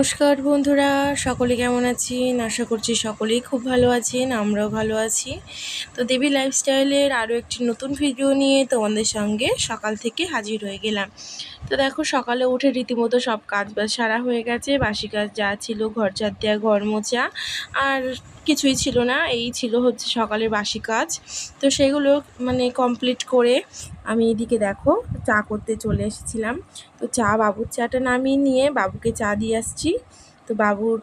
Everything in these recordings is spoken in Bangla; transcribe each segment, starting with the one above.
নমস্কার বন্ধুরা, সকলে কেমন আছেন? আশা করছি সকলেই খুব ভালো আছেন, আমরাও ভালো আছি। তো দেবী লাইফস্টাইলের আরও একটি নতুন ভিডিও নিয়ে তোমাদের সঙ্গে সকাল থেকে হাজির হয়ে গেলাম। তো দেখো, সকালে উঠে রীতিমতো সব কাজ বাজ সারা হয়ে গেছে, বাসি কাজ যা ছিল, ঘর ঝাড় দেওয়া ঘর মোচা আর কিছুই ছিল না, এই ছিল হচ্ছে সকালের বাসি কাজ। তো সেগুলো মানে কমপ্লিট করে আমি এদিকে দেখো চা করতে চলে এসেছিলাম। তো চা বাবুর চাটা নামিয়ে নিয়ে বাবুকে চা দিয়ে আসছি। তো বাবুর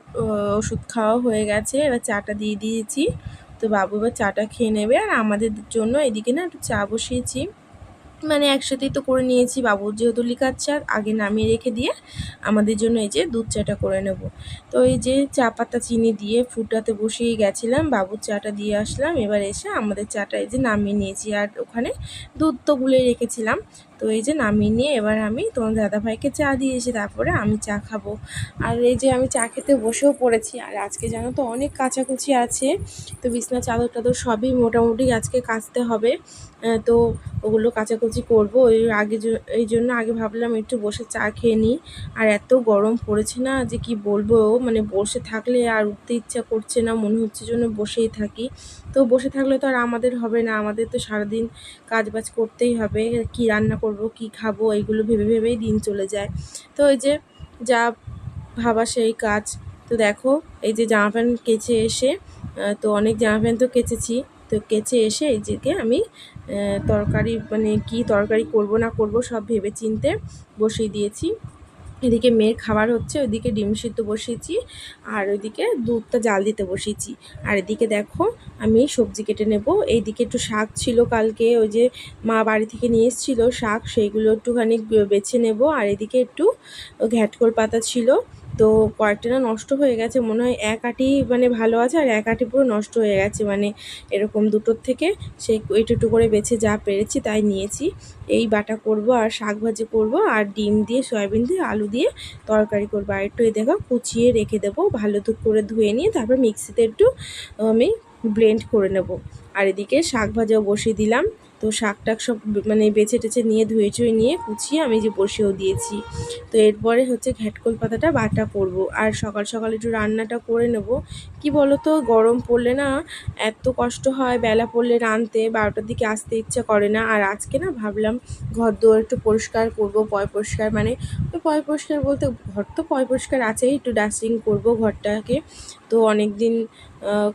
ওষুধ খাওয়া হয়ে গেছে, এবার চাটা দিয়ে দিয়েছি। তো বাবু এবার চাটা খেয়ে নেবে আর আমাদের জন্য এদিকে না একটু চা বসিয়েছি। মানে একসাথেই তো করে নিয়েছি বাবুর যেহেতু লিকার চা আগে নামিয়ে রেখে দিয়ে আমাদের জন্য এই যে দুধ চাটা করে নেব। তো এই যে চা পাতা চিনি দিয়ে ফুটাতে বসিয়ে গেছিলাম, বাবুর চাটা দিয়ে আসলাম, এবার এসে আমাদের চাটা এই যে নামিয়ে নিয়েছি আর ওখানে দুধ তো গুলে রেখেছিলাম। তো এই যে নামিয়ে নিয়ে এবার আমি তোমার দাদাভাইকে চা দিয়েছি তারপরে আমি চা খাব। আর এই যে আমি চা খেতে বসেও পড়েছি, আর আজকে জানো তো অনেক কাচাকুচি আছে, তো বিছনা চাদর টাদর সবই মোটামুটি আজকে কাচতে হবে। তো ওগুলো কাচাকুচি করব। ওই আগে এই জন্য আগে ভাবলাম একটু বসে চা খেয়ে নিই। আর এত গরম পড়েছে না যে কি বলব? মানে বসে থাকলে আর উঠতে ইচ্ছা করছে না, মনে হচ্ছে জন্য বসেই থাকি। তো বসে থাকলে তো আর আমাদের হবে না, আমাদের তো সারাদিন কাজ বাজ করতেই হবে। কি রান্না করব, কি খাব, এইগুলো ভেবে ভেবেই দিন চলে যায়। তো ওই যে, যা ভাবা সেই কাজ। তো দেখো, এই যে জামা প্যান্ট কেচে এসে তো অনেক জামা প্যান্ট তো কেচেছি। তো কেচে এসে এই যে আমি তরকারি মানে কি তরকারি করব না করব সব ভেবে চিনতে বসিয়ে দিয়েছি। এদিকে মেয়ের খাবার হচ্ছে, ওইদিকে ডিম সিদ্ধ বসিয়েছি আর ওইদিকে দুধটা জাল দিতে বসিয়েছি। আর এদিকে দেখো, আমি সবজি কেটে নেব। এইদিকে একটু শাক ছিল কালকে, ওই যে মা বাড়ি থেকে নিয়ে এসেছিল শাক, সেইগুলো একটুখানি বেছে নেব। আর এদিকে একটু ঘ্যাটকোল পাতা ছিল। তো কয়েকটা না নষ্ট হয়ে গেছে, মনে হয় এক আটি মানে ভালো আছে আর এক আটি পুরো নষ্ট হয়ে গেছে মানে এরকম দুটোর থেকে সেই একটু করে বেছে যা পেরেছি তাই নিয়েছি। এই বাটা করব আর শাক ভাজি করব আর ডিম দিয়ে, সয়াবিন দিয়ে, আলু দিয়ে তরকারি করব। আর একটু এই দেখো কুচিয়ে রেখে দেবো, ভালো করে ধুয়ে নিয়ে তারপর মিক্সিতে একটু আমি ব্লেন্ড করে নেব। আর এদিকে শাক ভাজাও বসিয়ে দিলাম। তো শাক টাক সব মানে বেছে টেছে নিয়ে ধুয়ে চুয়ে নিয়ে কুচিয়ে আমি যে বসেও দিয়েছি। তো এরপরে হচ্ছে ঘ্যাটকল পাতাটা বাটা করব। আর সকাল সকাল একটু রান্নাটা করে নেব। কি বলো তো গরম পড়লে না এত কষ্ট হয়, বেলা পড়লে রানতে বারোটার দিকে আসতে ইচ্ছা করে না। আর আজকে না ভাবলাম ঘর দোয়ার একটু পরিষ্কার করব, পয় পরিষ্কার মানে পয় পরিষ্কার বলতে ঘর তো পয় পরিষ্কার আছেই, একটু ডাস্টিং করব ঘরটাকে। তো অনেক দিন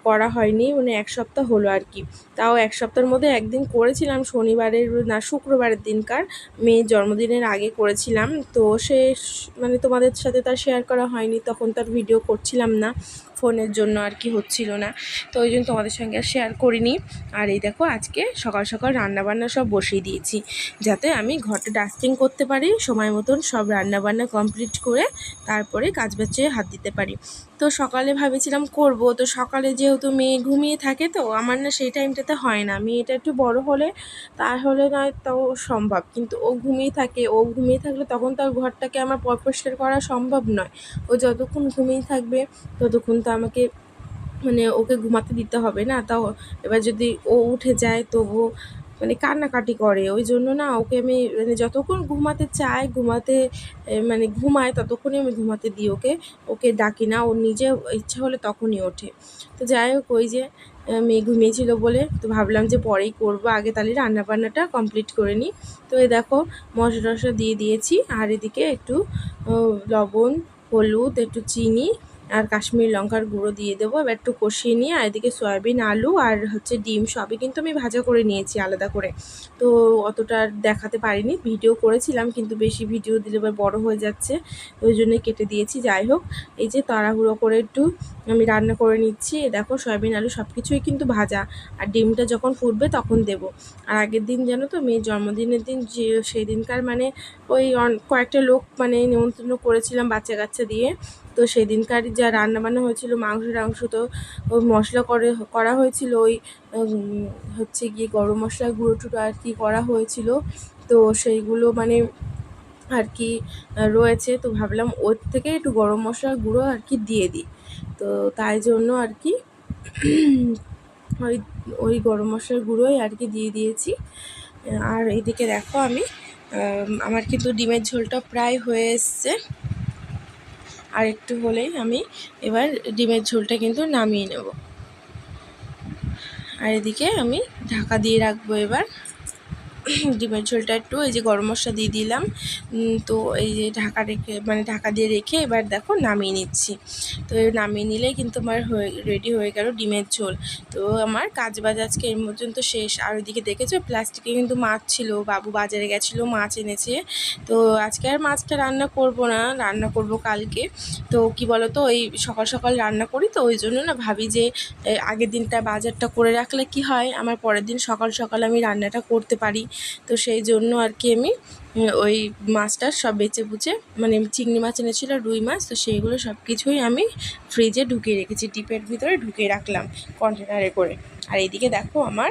করা হয়নি মানে এক সপ্তাহ হলো আর কি। তাও এক সপ্তাহের মধ্যে একদিন করেছিলাম, শনিবারের না, শুক্রবারের দিনকার মেয়ের জন্মদিনের আগে করেছিলাম। তো সে মানে তোমাদের সাথে তার শেয়ার করা হয়নি, তখন তার ভিডিও করছিলাম না, ফোনের জন্য আর কি হচ্ছিল না। তো ওই জন্য তোমাদের সঙ্গে আর শেয়ার করিনি। আর এই দেখো, আজকে সকাল সকাল রান্নাবান্না সব বসিয়ে দিয়েছি, যাতে আমি ঘরটা ডাস্টিং করতে পারি, সময় মতন সব রান্নাবান্না কমপ্লিট করে তারপরে কাজ বাচ্চে হাত দিতে পারি। তো সকালে ভেবেছিলাম করব। তো সকালে যেহেতু মেয়ে ঘুমিয়ে থাকে তো আমার না সেই টাইমটাতে হয় না। মেয়েটা একটু বড় হলে তাহলে নয় তাও সম্ভব। কিন্তু ও ঘুমিয়ে থাকে, ও ঘুমিয়ে থাকলে তখন তার ঘরটাকে আমার পরিষ্কার করা সম্ভব নয়। ও যতক্ষণ ঘুমিয়ে থাকবে ততক্ষণ তো আমাকে মানে ওকে ঘুমাতে দিতে হবে না। তাও এবার যদি ও উঠে যায় তো ও মানে কান্নাকাটি করে। ওই জন্য না ওকে আমি মানে যতক্ষণ ঘুমাতে চায়, ঘুমাতে মানে ঘুমায় ততক্ষণই আমি ঘুমাতে দিই ওকে। ওকে ডাকি না ওর নিজে ইচ্ছা হলে তখনই ওঠে। তো যাই হোক, ওই যে মেয়ে ঘুমিয়েছিল বলে তো ভাবলাম যে পরেই করব। আগে তাহলে রান্নাবান্নাটা কমপ্লিট করে নিই। তো এ দেখো, মশলা টশলা দিয়ে দিয়েছি। আর এদিকে একটু লবণ, হলুদ, একটু চিনি আর কাশ্মীর লঙ্কার গুঁড়ো দিয়ে দেবো। এবার একটু কষিয়ে নিয়ে আর এদিকে সয়াবিন, আলু আর হচ্ছে ডিম সবই কিন্তু আমি ভাজা করে নিয়েছি আলাদা করে। তো অতটা দেখাতে পারিনি, ভিডিও করেছিলাম কিন্তু বেশি ভিডিও দিলে এবার বড়ো হয়ে যাচ্ছে, ওই জন্যই কেটে দিয়েছি। যাই হোক, এই যে তাড়াহুড়ো করে একটু আমি রান্না করে নিচ্ছি। দেখো সয়াবিন, আলু সব কিছুই কিন্তু ভাজা আর ডিমটা যখন ফুটবে তখন দেব। আর আগের দিন জানো তো মেয়ের জন্মদিনের দিন যে সেই দিনকার মানে ওই কয়েকটা লোক মানে নিমন্ত্রণ করেছিলাম বাচ্চা কাচ্চা দিয়ে। তো সেদিনকার যা রান্নাবান্না হয়েছিল, মাংস টাংস তো মশলা করে, করা হয়েছিল ওই হচ্ছে গিয়ে গরম মশলা গুঁড়ো টুড়ো আর কি করা হয়েছিল। তো সেইগুলো মানে আর কি রয়েছে। তো ভাবলাম ওর থেকে একটু গরম মশলার গুঁড়ো আর কি দিয়ে দিই। তো তাই জন্য আর কি ওই ওই গরম মশলার গুঁড়োই আর কি দিয়ে দিয়েছি। আর এদিকে দেখো আমি আমার কিন্তু ডিমের ঝোলটা প্রায় হয়ে এসছে। আর একটু হলেই আমি এবার ডিমের ঝোলটা কিন্তু নামিয়ে নেব। আর এদিকে আমি ঢাকা দিয়ে রাখব এবার। ডিমের ঝোলটা একটু, এই যে গরম মশলা দিয়ে দিলাম। তো এই যে ঢাকা রেখে মানে ঢাকা দিয়ে রেখে এবার দেখো নামিয়ে নিচ্ছি। তো নামিয়ে নিলে কিন্তু আমার হয়ে রেডি হয়ে গেল ডিমের ঝোল। তো আমার কাজ বাজ আজকে এর পর্যন্ত শেষ। আর ওইদিকে দেখেছ, প্লাস্টিকে কিন্তু মাছ ছিল, বাবু বাজারে গেছিল, মাছ এনেছে। তো আজকে আর মাছটা রান্না করব না, রান্না করব কালকে। তো কি বলো তো ওই সকাল সকাল রান্না করি তো, ওই জন্য না ভাবি যে আগের দিনটা বাজারটা করে রাখলে কি হয়? আমার পরের দিন সকাল সকাল আমি রান্নাটা করতে পারি। তো সেই জন্য আর কি আমি ওই মাছটা সব বেচে বুচে মানে চিংড়ি মাছ এনেছিল, রুই মাছ, তো সেইগুলো সব কিছুই আমি ফ্রিজে ঢুকিয়ে রেখেছি, ডিপের ভিতরে ঢুকিয়ে রাখলাম কন্টেনারে করে। আর এদিকে দেখো আমার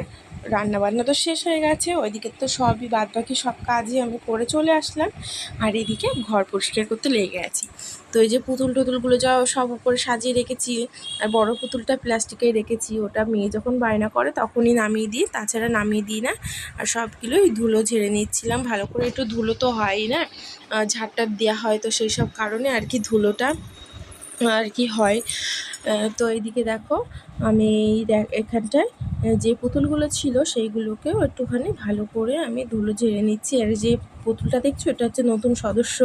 রান্না বান্না তো শেষ হয়ে গেছে, ওইদিকে তো সবই বাদ বাকি সব কাজই আমি করে চলে আসলাম। আর এদিকে ঘর পরিষ্কার করতে লেগে গেছি। তো এই যে পুতুল টুতুলগুলো যা সব উপরে সাজিয়ে রেখেছি, আর বড় পুতুলটা প্লাস্টিকে রেখেছি, ওটা মেয়ে যখন বায়না করে তখনই নামিয়ে দিই, তাছাড়া নামিয়ে দিই না, আর সবগুলোই ধুলো ঝেড়ে নিচ্ছিলাম। ভালো করে একটু ধুলো তো হয়ই না ঝাড়টার দেওয়া হয় তো সেই সব কারণে আর কি ধুলোটা আর কি হয়। তো এইদিকে দেখো, আমি এখানটায় যে পুতুলগুলো ছিল সেইগুলোকেও একটুখানি ভালো করে আমি ধুলো ঝেড়ে নিচ্ছি। আর যে পুতুলটা দেখছ, এটা হচ্ছে নতুন সদস্য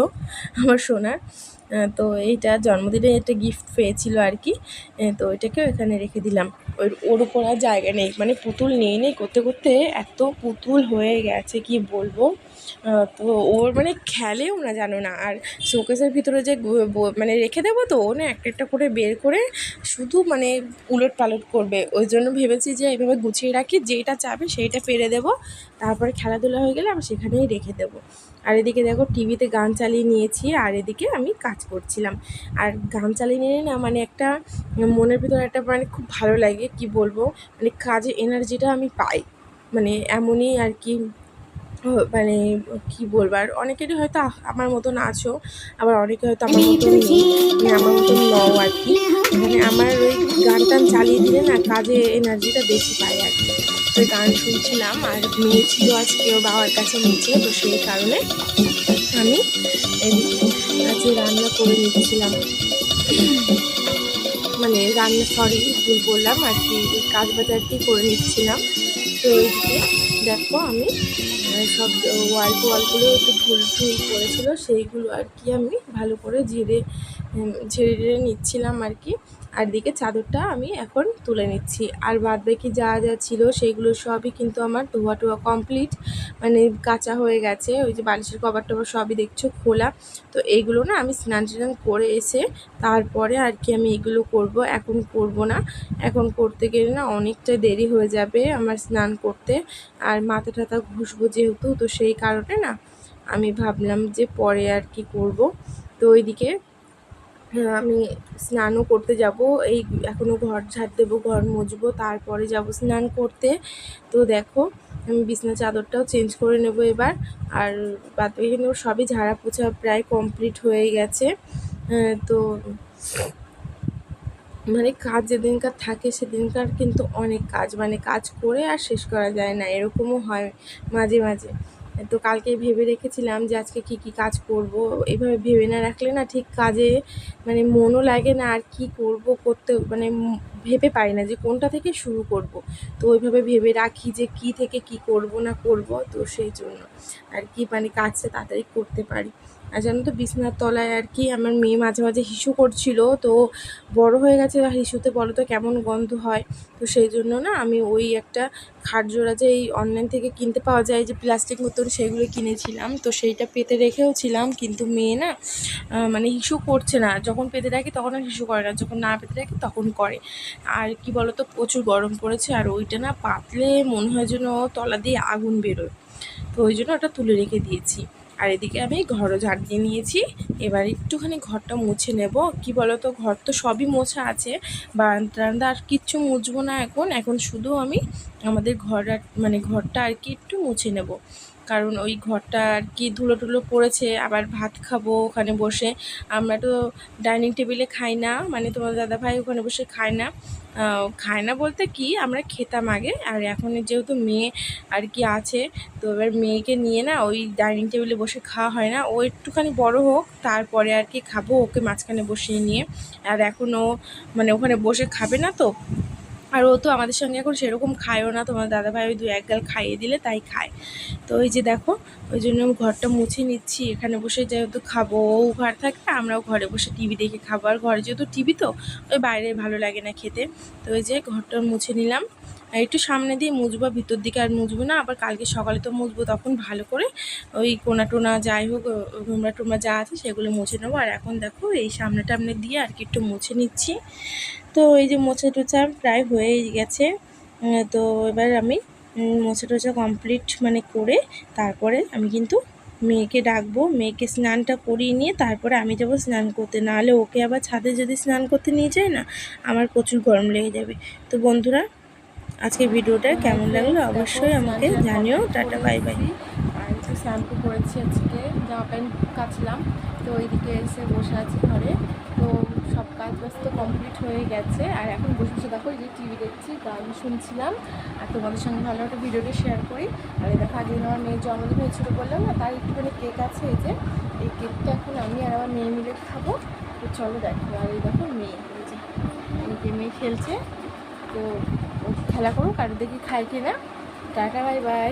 আমার সোনার। তো এইটা জন্মদিনে একটা গিফট পেয়েছিল আর কি। তো এটাকেও এখানে রেখে দিলাম। ওর ওর উপর আর জায়গা নেই। মানে পুতুল নেই নেই, করতে করতে এত পুতুল হয়ে গেছে, কি বলব? তো ওর মানে খেলেও না, জানো না। আর শোকেসের ভিতরে যে মানে রেখে দেবো তো, ও না একটা একটা করে বের করে শুধু মানে উলট পালট করবে। ওই জন্য ভেবেছি যে এইভাবে গুছিয়ে রাখি, যেটা চাবে সেইটা পেরে দেবো। তারপরে খেলাধুলা হয়ে গেলে আমি সেখানেই রেখে দেবো। আর এদিকে দেখো, টিভিতে গান চালিয়ে নিয়েছি, আর এদিকে আমি কাজ করছিলাম। আর গান চালিয়ে নিয়ে না মানে একটা মনের ভিতরে একটা মানে খুব ভালো লাগে, কি বলব? মানে কাজে এনার্জিটা আমি পাই। মানে এমনই আর কি মানে কি বলব? আর অনেকেরই হয়তো আমার মতন আছো আবার অনেকে হয়তো আমার মতন নেই মানে আমার মতন নও আর কি। মানে আমার ওই গান টান চালিয়ে দিলে না কাজে এনার্জিটা বেশি পাই আর কি। তো গান শুনছিলাম আর মেয়ে ছিল আজকে ওর বাবার কাছে নিচে তো সেই কারণে আমি আজকে রান্না করে নিচ্ছিলাম। মানে রান্না সরি ভুল বললাম আর কি কাজ বাজার কি করে নিচ্ছিলাম। তো এইদিকে দেখো আমি সব ওয়াল টোয়ালগুলো একটু ফুল ফুল করেছিল, সেইগুলো আর কি আমি ভালো করে ঝেড়ে ঝেড়ে নিচ্ছিলাম আর কি। আর দিকে চাদরটা আমি এখন তুলে নিচ্ছি। আর বাদ বাকি যা যা ছিল সেইগুলো সবই কিন্তু আমার ধোয়া টোয়া কমপ্লিট মানে কাঁচা হয়ে গেছে। ওই যে বালিশের কভার টভার সবই দেখছ খোলা। তো এইগুলো না আমি স্নান টান করে এসে তারপরে আর কি আমি এগুলো করব। এখন করব না। এখন করতে গেলে না অনেকটা দেরি হয়ে যাবে আমার স্নান করতে। আর মাথা টাথা ঘুষবো যেহেতু, তো সেই কারণে না আমি ভাবলাম যে পরে আর কি করব। তো ওইদিকে আমি স্নানও করতে যাব। এই এখনও ঘর ঝাড় দেবো, ঘর মুছবো তারপরে যাব স্নান করতে। তো দেখো, আমি বিছনা চাদরটাও চেঞ্জ করে নেব এবার। আর বাদ কিন্তু সবই ঝাড়া পোছা প্রায় কমপ্লিট হয়ে গেছে। তো মানে কাজ যেদিনকার থাকে সেদিনকার কিন্তু অনেক কাজ। মানে কাজ করে আর শেষ করা যায় না, এরকমও হয় মাঝে মাঝে। তো কালকে ভেবে রেখেছিলাম যে আজকে কি কি কাজ করব। এভাবে ভেবে না রাখলে না ঠিক কাজে মানে মনও লাগে না আর কি করব করতে মানে ভেবে পাই না যে কোনটা থেকে শুরু করব। তো ওইভাবে ভেবে রাখি যে কি থেকে কি করব না করব, তো সেই জন্য আর কি মানে কাজটা তাড়াতাড়ি করতে পারি। আর জানো তো, বিছনার তলায় আর কি আমার মেয়ে মাঝে মাঝে হিসু করছিল, তো বড় হয়ে গেছে হিসুতে বলো তো কেমন গন্ধ হয়? তো সেই জন্য না আমি ওই একটা খাট জোড়া যে এই অনলাইন থেকে কিনতে পাওয়া যায় যে প্লাস্টিক মতন সেগুলো কিনেছিলাম, তো সেইটা পেতে রেখেও ছিলাম, কিন্তু মেয়ে না মানে হিসু করছে না। যখন পেতে রাখি তখন আর হিসু করে না, যখন না পেতে রাখি তখন করে। আর কি বলো তো প্রচুর গরম পড়েছে আর ওইটা না পাতলে মনে হয় যেন তলা দিয়ে আগুন বেরোয়। তো ওই জন্য ওটা তুলে রেখে দিয়েছি। আর এদিকে আমি ঘরও ঝাড় দিয়ে নিয়েছি। এবার একটুখানি ঘরটা মুছে নেব। কি বলো তো ঘর তো সবই মোছা আছে। বারান্দা আর কিচ্ছু মুছবো না এখন। এখন শুধু আমি আমাদের ঘর মানে ঘরটা আর কি একটু মুছে নেব। কারণ ওই ঘরটা আর কি ধুলো টুলো পড়েছে, আবার ভাত খাব ওখানে বসে। আমরা তো ডাইনিং টেবিলে খাই না মানে তোমার দাদাভাই ওখানে বসে খায় না। খায় না বলতে কি, আমরা খেতাম আগে, আর এখন যেহেতু মেয়ে আর কি আছে, তো এবার মেয়েকে নিয়ে না ওই ডাইনিং টেবিলে বসে খাওয়া হয় না। ও একটুখানি বড় হোক, তারপরে আর কি খাব ওকে মাঝখানে বসিয়ে নিয়ে। আর এখন ও মানে ওখানে বসে খাবে না তো আর ও তো আমাদের সঙ্গে এখন সেরকম খায়ও না। তোমার দাদাভাই ওই দু এক গাল খাইয়ে দিলে তাই খায়। তো ওই যে দেখো, ওই জন্য আমি ঘরটা মুছে নিচ্ছি। এখানে বসে যেহেতু খাব, ও ঘর থাকলে আমরাও ঘরে বসে টিভি দেখে খাব। আর ঘরে যেহেতু টিভি তো, ওই বাইরে ভালো লাগে না খেতে। তো ওই যে ঘরটা মুছে নিলাম। আর একটু সামনে দিয়ে মুছবো, ভিতর দিকে আর মুছবো না। আবার কালকে সকালে তো মুছবো, তখন ভালো করে ওই কোনা টোনা যাই হোক ঘুমরা টুমরা যা আছে সেগুলো মুছে নেব। আর এখন দেখো, এই সামনে টামনে দিয়ে আর কি একটু মুছে নিচ্ছি। তো এই যে মোছা টোচা প্রায় হয়েই গেছে। তো এবার আমি মোছা টোচা কমপ্লিট মানে করে তারপরে আমি কিন্তু মেয়েকে ডাকবো। মেয়েকে স্নানটা করিয়ে নিয়ে তারপরে আমি যাব স্নান করতে। নাহলে ওকে আবার ছাদে যদি স্নান করতে নিয়ে যায় না, আমার প্রচুর গরম লেগে যাবে। তো বন্ধুরা আজকে ভিডিওটা কেমন লাগল অবশ্যই আমাকে জানিও। টাটা বাই বাই শ্যাম্পু করেছি আজকে, জামা প্যান্ট কাচলাম। তো ওইদিকে এসে বসে আছি ঘরে। তো সব কাজ বাজ তো কমপ্লিট হয়ে গেছে। আর এখন বসে বসে দেখো এই যে টিভি দেখছি, গান শুনছিলাম। আর তোমাদের সঙ্গে ভালো একটা ভিডিওটা শেয়ার করি। আর এই দেখো আগে আমার মেয়ের জন্মদিন হয়েছিল বললাম না তার একটুখানি কেক আছে এই যে। এই কেকটা এখন আমি আর আমার মেয়ে মিলে খাব। তো চলো দেখো, আর এই দেখো মেয়ে, এই যে এই মেয়ে খেলছে। তো খেলা করুক, আর দেখি খায় কিনা। Tata bye bye